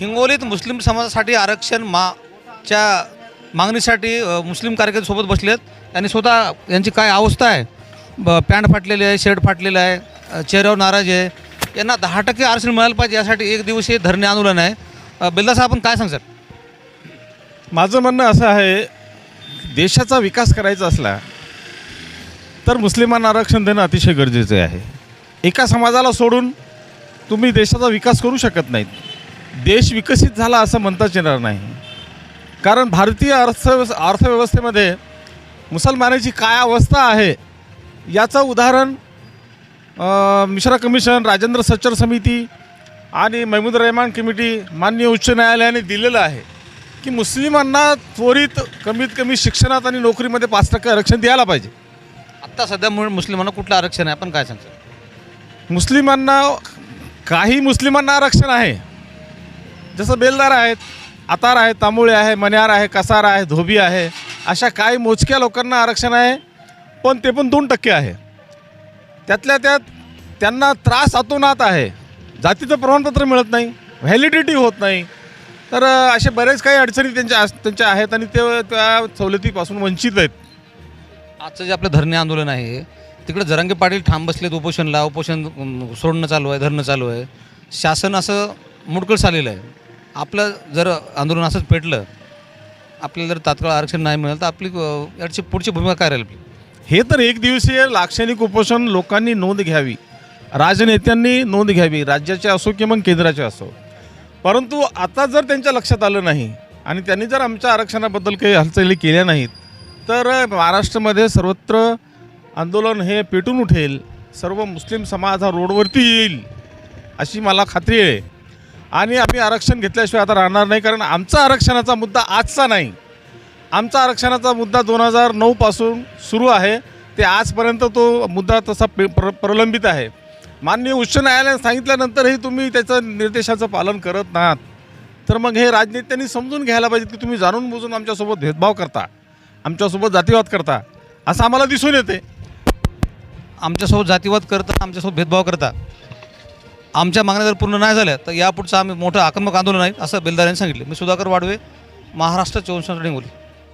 हिंगोलीत मुस्लिम समाजासाठी आरक्षण माच्या मागणीसाठी मुस्लिम कार्यकर्ते बसलेत. त्यांनी स्वतः यांची काय अवस्था आहे? ब पॅन्ट फाटलेली आहे शर्ट फाटलेलं आहे चेहऱ्यावर नाराज आहे. यांना दहा टक्के आरक्षण मिळायला पाहिजे यासाठी एक दिवसीय धरणे आंदोलन आहे. अ, बिल्ला साहेब आपण काय सांगसाल माझं म्हणणं असं आहे देशाचा विकास करायचा असला तर मुस्लिमांना आरक्षण देणं अतिशय गरजेचं आहे. एका समाजाला सोडून तुम्ही देशाचा विकास करू शकत नाहीत. देश विकसित झाला असं म्हणताच येणार नाही. कारण भारतीय अर्थव्यव अर्थव्यवस्थेमध्ये मुसलमानाची काय अवस्था आहे याचं उदाहरण मिश्रा कमिशन राजेंद्र सच्चर समिती आणि महमूद रहमान कमिटी माननीय उच्च न्यायालयाने दिलेलं आहे की मुस्लिमांना त्वरित कमीत कमी शिक्षणात आणि नोकरीमध्ये पाच टक्के आरक्षण द्यायला पाहिजे. आत्ता सध्या मुस्लिमांना कुठलं आरक्षण आहे? आपण काय सांगसाल मुस्लिमांना काही मुस्लिमांना आरक्षण आहे. जसं बेलदार आहेत आतार आहे तांबुळे आहे मन्यार आहे कसार आहे धोबी आहे अशा काही मोजक्या लोकांना आरक्षण आहे पण ते पण दोन टक्के आहे. त्यातल्या त्यात त्यांना त्रास अतोनात आहे. जातीचं प्रमाणपत्र मिळत नाही व्हॅलिडिटी होत नाही. तर असे बरेच काही अडचणी त्यांच्या त्यांच्या आहेत आणि ते त्या सवलतीपासून वंचित आहेत. आजचं जे आपलं धरणे आंदोलन आहे तिकडे जरांगे पाटील ठाम बसलेत उपोषणला उपोषण सोडणं चालू आहे धरणं चालू आहे. शासन असं मुडकळ चाललेलं आहे. आपलं जर आंदोलन असंच पेटलं आपल्याला जर तात्काळ आरक्षण नाही मिळालं तर आपली याची पुढची भूमिका काय राहील? आपली हे तर एक दिवसीय लाक्षणिक उपोषण लोकांनी नोंद घ्यावी राजनेत्यांनी नोंद घ्यावी राज्याचे असो किंवा मग केंद्राचे असो. परंतु आता जर त्यांच्या लक्षात आलं नाही आणि त्यांनी जर आमच्या आरक्षणाबद्दल काही हालचाली केल्या नाहीत तर महाराष्ट्रामध्ये सर्वत्र आंदोलन हे पेटून उठेल. सर्व मुस्लिम समाज हा रोडवरती येईल अशी मला खात्री आहे. आणि आम्ही आरक्षण घेतल्याशिवाय आता राहणार नाही कारण आमचा आरक्षणाचा मुद्दा आजचा नाही. आमचा आरक्षणाचा मुद्दा दोन हजार नऊपासून सुरू आहे. ते आजपर्यंत तो मुद्दा तसा पे प्र प्रलंबित आहे. माननीय उच्च न्यायालयाने सांगितल्यानंतरही तुम्ही त्याचं निर्देशाचं पालन करत नाहात. तर मग हे राजनेत्यांनी समजून घ्यायला पाहिजे की तुम्ही जाणून बुजून आमच्यासोबत भेदभाव करता आमच्यासोबत जातीवाद करता असं आम्हाला दिसून येते. आमच्यासोबत जातीवाद करता आमच्यासोबत भेदभाव करता आमच्या मागण्या जर पूर्ण नाही झाल्या तर यापुढचं आम्ही मोठं आक्रमक आंदोलन आहे असं बेलदार यांनी सांगितलं. मी सुधाकर वाडवे महाराष्ट्र चोवीस बोली